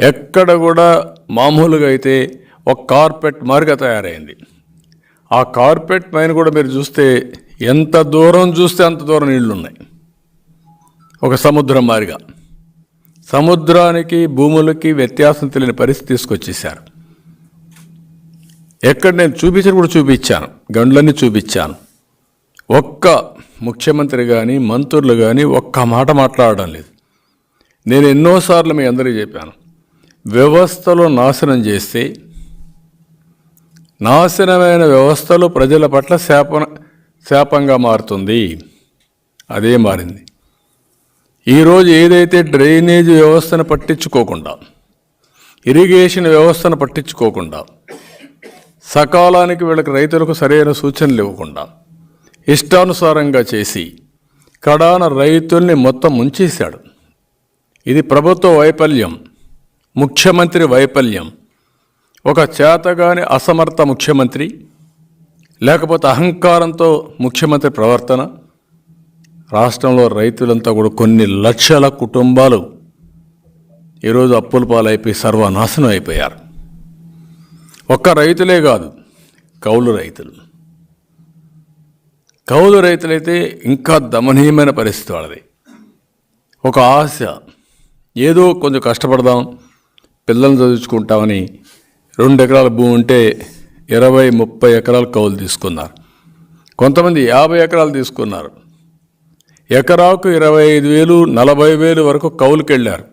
ఎక్కడ కూడా మామూలుగా అయితే ఒక కార్పెట్ మారిగా తయారైంది. ఆ కార్పెట్ పైన కూడా మీరు చూస్తే ఎంత దూరం చూస్తే అంత దూరం నీళ్ళు ఉన్నాయి ఒక సముద్రం మారిగా. సముద్రానికి భూములకి వ్యత్యాసం తెలియని పరిస్థితి తీసుకొచ్చేసారు ఎక్కడ నేను చూపించిన కూడా చూపించాను. గండ్లన్నీ చూపించాను. ఒక్క ముఖ్యమంత్రి కానీ మంత్రులు కానీ ఒక్క మాట మాట్లాడడం లేదు. నేను ఎన్నోసార్లు మీ అందరికీ చెప్పాను. వ్యవస్థలు నాశనం చేస్తే నాశనమైన వ్యవస్థలు ప్రజల పట్ల శాప శాపంగా మారుతుంది. అదే మారింది. ఈరోజు ఏదైతే డ్రైనేజ్ వ్యవస్థను పట్టించుకోకుండా ఇరిగేషన్ వ్యవస్థను పట్టించుకోకుండా సకాలానికి వీళ్ళకి రైతులకు సరైన సూచనలు ఇవ్వకుండా ఇష్టానుసారంగా చేసి కడాన రైతుల్ని మొత్తం ముంచేశాడు. ఇది ప్రభుత్వ వైఫల్యం. ముఖ్యమంత్రి వైఫల్యం. ఒక చేతగాని అసమర్థ ముఖ్యమంత్రి లేకపోతే అహంకారంతో ముఖ్యమంత్రి ప్రవర్తన. రాష్ట్రంలో రైతులంతా కూడా కొన్ని లక్షల కుటుంబాలు ఈరోజు అప్పుల పాలైపోయి సర్వనాశనం అయిపోయారు. ఒక్క రైతులే కాదు కౌలు రైతులు. కౌలు రైతులైతే ఇంకా దమనీయమైన పరిస్థితి వాళ్ళది. ఒక ఆశ ఏదో కొంచెం కష్టపడదాం పిల్లల్ని చదివించుకుంటామని రెండు ఎకరాల భూమి ఉంటే ఇరవై ముప్పై ఎకరాలు కౌలు తీసుకున్నారు. కొంతమంది యాభై ఎకరాలు తీసుకున్నారు. ఎకరాకు ఇరవై ఐదు వేలు నలభై వేలు వరకు కౌలుకి వెళ్ళారు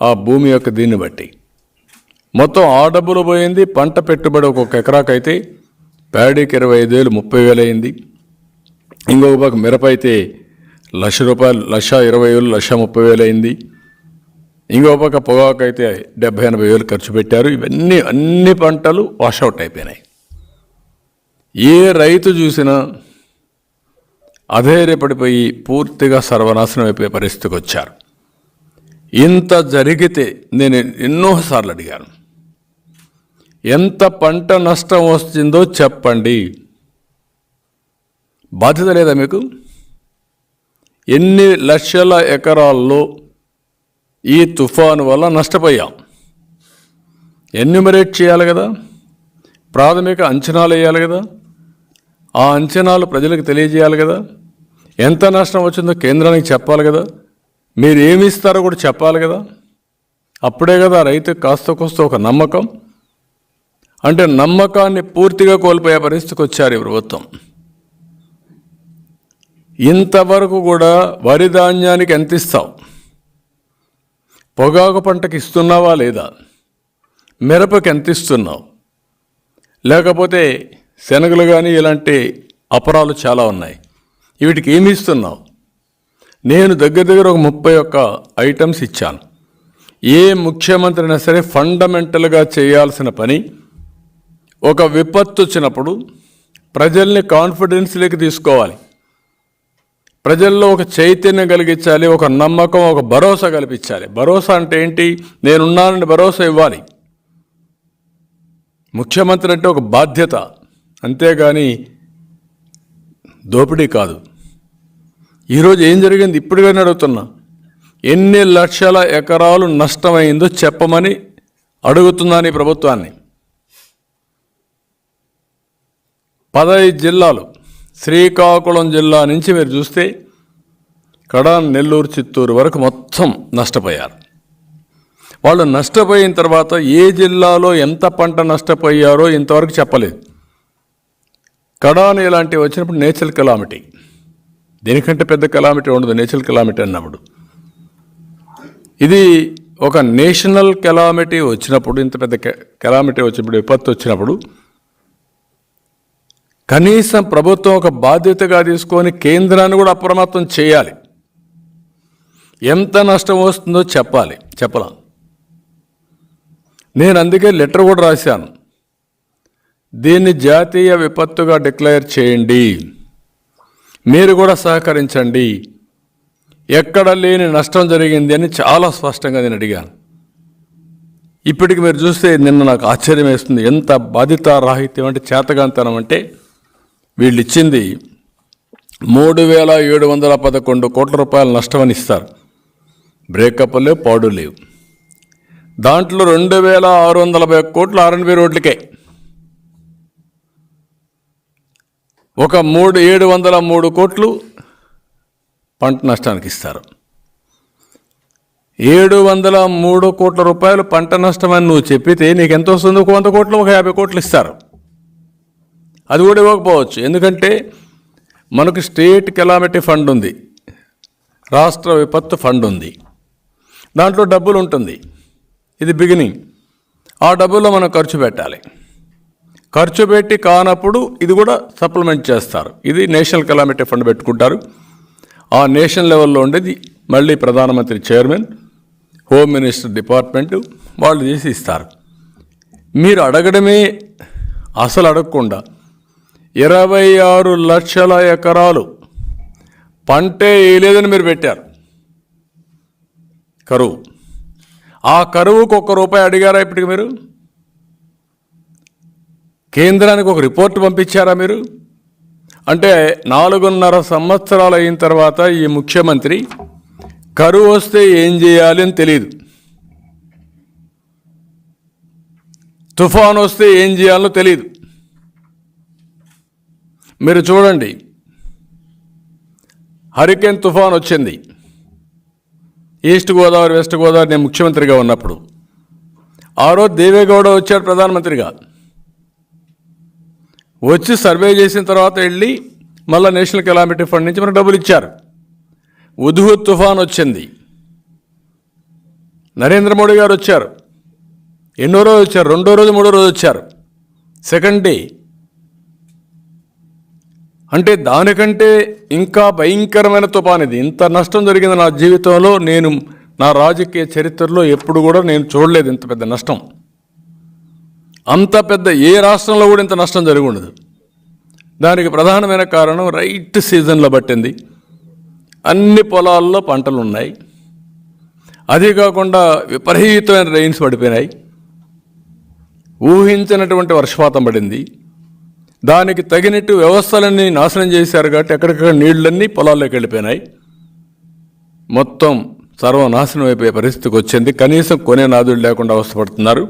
ఆ భూమి యొక్క దీన్ని బట్టి. మొత్తం ఆ డబ్బులు పోయింది పంట పెట్టుబడి ఒక్కొక్క అయితే ప్యాడీకి ఇరవై ఐదు వేలు ముప్పై వేలు అయింది. ఇంకొక పక్క మిరప అయితే లక్ష రూపాయలు లక్ష ఇరవై వేలు లక్ష ముప్పై వేలు అయింది. ఇంకో పక్క పొగాకు అయితే డెబ్బై ఎనభై వేలు ఖర్చు పెట్టారు. ఇవన్నీ అన్ని పంటలు వాషౌట్ అయిపోయినాయి. ఏ రైతు చూసినా అధైర్యపడిపోయి పూర్తిగా సర్వనాశనం అయిపోయే పరిస్థితికి వచ్చారు. ఇంత జరిగితే నేను ఎన్నోసార్లు అడిగాను. ఎంత పంట నష్టం వస్తుందో చెప్పండి. బాధ్యత లేదా మీకు? ఎన్ని లక్షల ఎకరాల్లో ఈ తుఫాను వల్ల నష్టపోయాం. ఎన్యూమరేట్ చేయాలి కదా ప్రాథమిక అంచనాలు వేయాలి కదా ఆ అంచనాలు ప్రజలకు తెలియజేయాలి కదా ఎంత నష్టం వచ్చిందో కేంద్రానికి చెప్పాలి కదా మీరు ఏమి ఇస్తారో కూడా చెప్పాలి కదా. అప్పుడే కదా రైతు కాస్త కోస్త ఒక నమ్మకం. అంటే నమ్మకాన్ని పూర్తిగా కోల్పోయే పరిస్థితికి వచ్చారు ఈ ప్రభుత్వం. ఇంతవరకు కూడా వరి ధాన్యానికి ఎంత ఇస్తావు? పొగాకు పంటకి ఇస్తున్నావా లేదా? మిరపకి ఎంత ఇస్తున్నావు లేకపోతే శనగలు కానీ ఇలాంటి అపరాలు చాలా ఉన్నాయి. వీటికి ఏమి ఇస్తున్నావు? నేను దగ్గర దగ్గర ఒక ముప్పై ఒక్క ఐటమ్స్ ఇచ్చాను. ఏ ముఖ్యమంత్రి అయినా సరే ఫండమెంటల్గా చేయాల్సిన పని ఒక విపత్తు వచ్చినప్పుడు ప్రజల్ని కాన్ఫిడెన్స్లోకి తీసుకోవాలి. ప్రజల్లో ఒక చైతన్యం కలిగించాలి ఒక నమ్మకం ఒక భరోసా కల్పించాలి. భరోసా అంటే ఏంటి? నేనున్నానని భరోసా ఇవ్వాలి. ముఖ్యమంత్రి అంటే ఒక బాధ్యత. అంతేగాని దోపిడీ కాదు. ఈరోజు ఏం జరిగింది? ఇప్పుడుగానే అడుగుతున్నా. ఎన్ని లక్షల ఎకరాలు నష్టమైందో చెప్పమని అడుగుతున్నాను ఈ ప్రభుత్వాన్ని. పదహైదు జిల్లాలు శ్రీకాకుళం జిల్లా నుంచి మీరు చూస్తే కడాన్ నెల్లూరు చిత్తూరు వరకు మొత్తం నష్టపోయారు. వాళ్ళు నష్టపోయిన తర్వాత ఏ జిల్లాలో ఎంత పంట నష్టపోయారో ఇంతవరకు చెప్పలేదు. కడాన్ ఇలాంటివి వచ్చినప్పుడు నేచురల్ కెలామిటీ. దీనికంటే పెద్ద కెలామిటీ ఉండదు నేచురల్ కెలామిటీ అన్నప్పుడు. ఇది ఒక నేషనల్ కెలామిటీ వచ్చినప్పుడు ఇంత పెద్ద కెలామిటీ వచ్చినప్పుడు విపత్తు వచ్చినప్పుడు కనీసం ప్రభుత్వం ఒక బాధ్యతగా తీసుకొని కేంద్రాన్ని కూడా అప్రమత్తం చేయాలి. ఎంత నష్టం వస్తుందో చెప్పాలి చెప్పలా. నేను అందుకే లెటర్ కూడా రాశాను. దీన్ని జాతీయ విపత్తుగా డిక్లేర్ చేయండి. మీరు కూడా సహకరించండి. ఎక్కడ లేని నష్టం జరిగింది అని చాలా స్పష్టంగా నేను అడిగాను. ఇప్పటికి మీరు చూస్తే నిన్న నాకు ఆశ్చర్యం వేస్తుంది. ఎంత బాధిత రాహిత్యం అంటే చేతగాంతనం అంటే వీళ్ళు ఇచ్చింది మూడు వేల ఏడు వందల పదకొండు కోట్ల రూపాయల నష్టం అని ఇస్తారు. బ్రేకప్ లేవు పాడు లేవు. దాంట్లో రెండు వేల ఆరు వందల యాభై కోట్లు ఆర్ఎన్బి రోడ్లకే. ఒక మూడు ఏడు వందల మూడు కోట్లు పంట నష్టానికి ఇస్తారు. ఏడు వందల మూడు కోట్ల రూపాయలు పంట నష్టం అని నువ్వు చెప్పితే నీకు ఎంత వస్తుంది? ఒక వంద కోట్లు ఒక యాభై కోట్లు ఇస్తారు. అది కూడా ఇవ్వకపోవచ్చు. ఎందుకంటే మనకు స్టేట్ కెలామిటీ ఫండ్ ఉంది. రాష్ట్ర విపత్తు ఫండ్ ఉంది. దాంట్లో డబ్బులు ఉంటుంది. ఇది బిగినింగ్. ఆ డబ్బుల్లో మనం ఖర్చు పెట్టాలి. ఖర్చు పెట్టి కానప్పుడు ఇది కూడా సప్లిమెంట్ చేస్తారు. ఇది నేషనల్ కెలామిటీ ఫండ్ పెట్టుకుంటారు. ఆ నేషనల్ లెవెల్లో ఉండేది మళ్ళీ ప్రధానమంత్రి చైర్మన్ హోమ్ మినిస్టర్ డిపార్ట్మెంట్ వాళ్ళు చేసి ఇస్తారు. మీరు అడగడమే అసలు అడగకుండా ఇరవై ఆరు లక్షల ఎకరాలు. పంటే వేయలేదని మీరు పెట్టారు. కరువు. ఆ కరువుకు ఒక్క రూపాయి అడిగారా ఇప్పటికి మీరు? కేంద్రానికి ఒక రిపోర్ట్ పంపించారా మీరు? అంటే నాలుగున్నర సంవత్సరాలు అయిన తర్వాత ఈ ముఖ్యమంత్రి కరువు వస్తే ఏం చేయాలి అని తెలియదు తుఫాన్ వస్తే ఏం చేయాలో తెలియదు మీరు చూడండి. హరికేన్ తుఫాన్ వచ్చింది. ఈస్ట్ గోదావరి వెస్ట్ గోదావరి నేను ముఖ్యమంత్రిగా ఉన్నప్పుడు. ఆ రోజు దేవేగౌడ వచ్చాడు ప్రధానమంత్రిగా. వచ్చి సర్వే చేసిన తర్వాత వెళ్ళి మళ్ళీ నేషనల్ కెలామిటీ ఫండ్ నుంచి మనకు డబ్బులు ఇచ్చారు. ఉదుహు తుఫాన్ వచ్చింది. నరేంద్ర మోడీ గారు వచ్చారు. ఎన్నో రోజు వచ్చారు. రెండో రోజు మూడో రోజు వచ్చారు. సెకండ్ డే అంటే దానికంటే ఇంకా భయంకరమైన తుఫాన్ ఇది ఇంత నష్టం జరిగింది నా జీవితంలో. నేను నా రాజకీయ చరిత్రలో ఎప్పుడు కూడా నేను చూడలేదు ఇంత పెద్ద నష్టం. అంత పెద్ద ఏ రాష్ట్రంలో కూడా ఇంత నష్టం జరిగి ఉండదు దానికి ప్రధానమైన కారణం రైట్ సీజన్లో పట్టింది. అన్ని పొలాల్లో పంటలు ఉన్నాయి. అదే కాకుండా విపరీతమైన రైన్స్ పడిపోయినాయి. ఊహించినటువంటి వర్షపాతం పడింది. దానికి తగినట్టు వ్యవస్థలన్నీ నాశనం చేశారు కాబట్టి ఎక్కడికక్కడ నీళ్ళన్నీ పొలాల్లోకి వెళ్ళిపోయినాయి. మొత్తం సర్వనాశనం అయిపోయే పరిస్థితికి వచ్చింది. కనీసం కొనే నాదుడు లేకుండా అవస్థపడుతున్నారు.